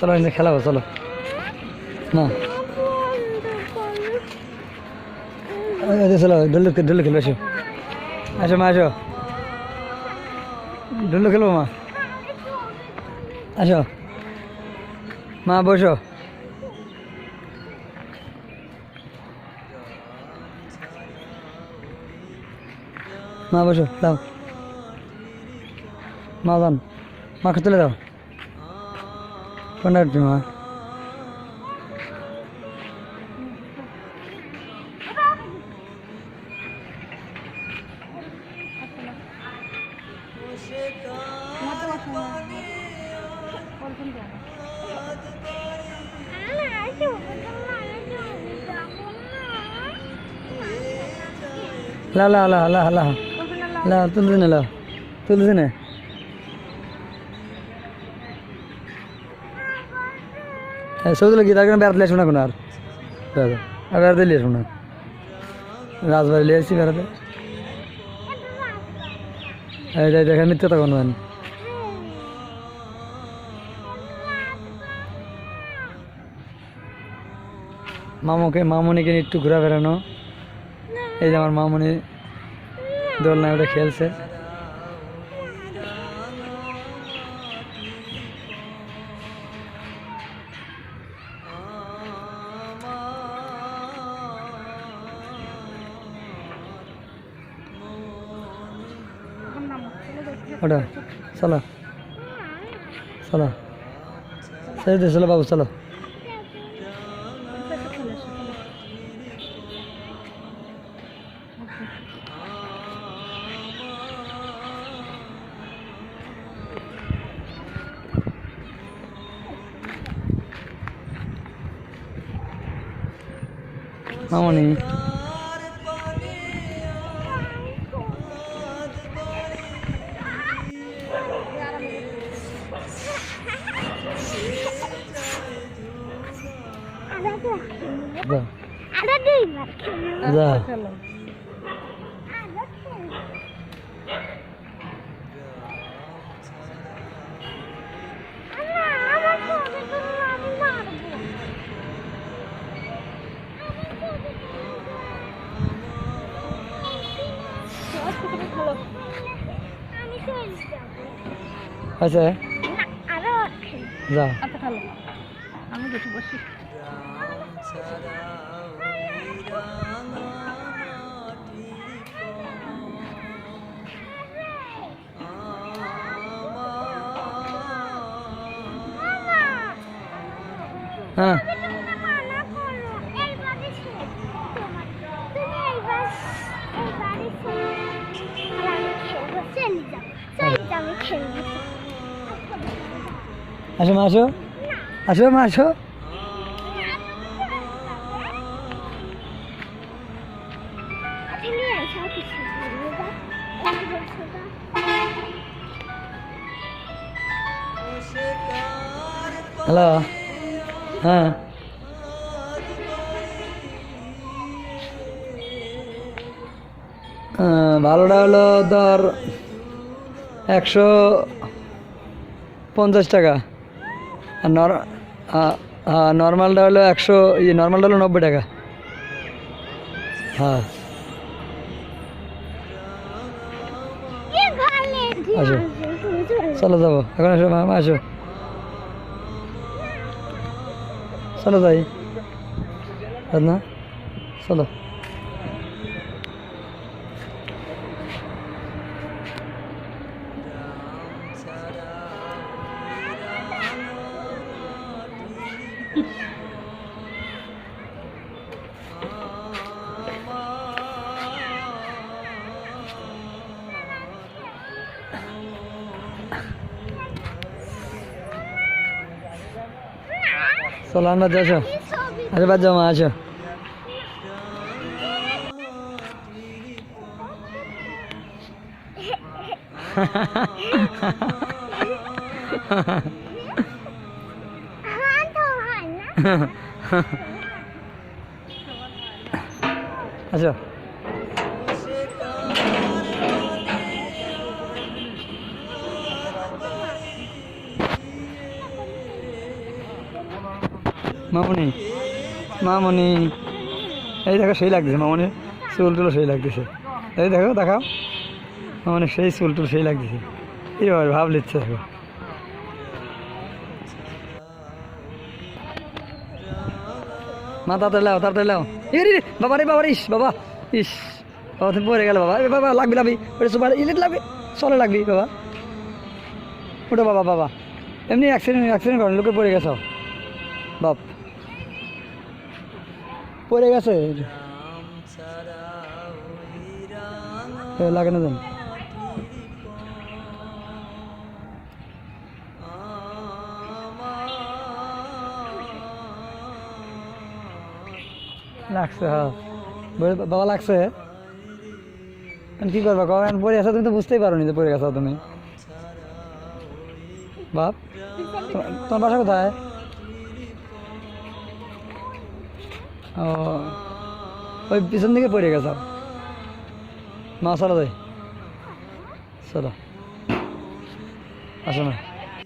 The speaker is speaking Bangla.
চলো এনে খেলাবো চলো। না। এই, এই যে চলো ডুল্লু ডুল্লু খেলব আসো। আসো মা আসো। ডুল্লু খেলব মা। আসো। মা বসো। মা বসো দাও। মা দান মাকে তুলে দাও। কোনটা মা লাও লাও লাও লাও লাও লাও তুলে দিনে লাও সৌদুল গীতা কেন বেড়াতে আসব না কোনো আর। বেড়াতে। আসব না। রাজবাড়ি আসছি বেড়াতে। এই যে দেখে মিথ্যে তখন মানে মামুকে, মামুনিকে একটু ঘোরা বেড়ানো এই যে আমার মামুনি দোলনায় ওটা খেলছে। ওটা চলো চলো সেই দে চলো বাবু চলো মামনি যা। যা। আচ্ছা। যা। আচ্ছা খালো। আমি বসে বসি। হ্যাঁ। আসো মা আসো। আসো মা আসো। হ্যালো হ্যাঁ ভালোটা হলো ধর একশো পঞ্চাশ টাকা। আর নর নর্মালটা হলো একশো ইয়ে নর্মালটা হলো নব্বই টাকা। হ্যাঁ। আসো। চলো যাব এখন আসো মামা আসো চলো যাই না চলো চলো আমরা যাচ্ছ আরে বাদ যাও মা আসো। আসো। মামনি মামনি। এই দেখো সেই লাগতেছে, মামনি। চুল টুলো সেই লাগতেছে। এই দেখো, দেখাও। মামনি, সেই চুল টুল সেই লাগতেছে। এই বাবা, ভাব লিচ্ছে দেখো। মা, তাড়াতাড়ি লাও তাড়াতাড়ি লাও। বাবা রে, বাবা ইস বাবা ইস। বাবা, তুমি পড়ে গেল বাবা। বাবা, লাগবি লাগবি। ওটা সুপার ইলেট লাগবে। চলে লাগবি, বাবা। ওটা বাবা বাবা। এমনি অ্যাক্সিডেন্ট অ্যাক্সিডেন্ট করেন, লোকে পড়ে গেছো। বাপ। পড়ে গেছে? লাগে না জান লাগছে হ্যাঁ। বাবা, লাগছে? কি করবা? কখন পড়ে গেছো তুমি তো বুঝতেই পারো নি যে পড়ে গেছো তুমি। বাপ তোমার বাসা কোথায়? ও ওই পিছন দিকে পড়ে গেছ মা চলো যাই। চলো। আসো না।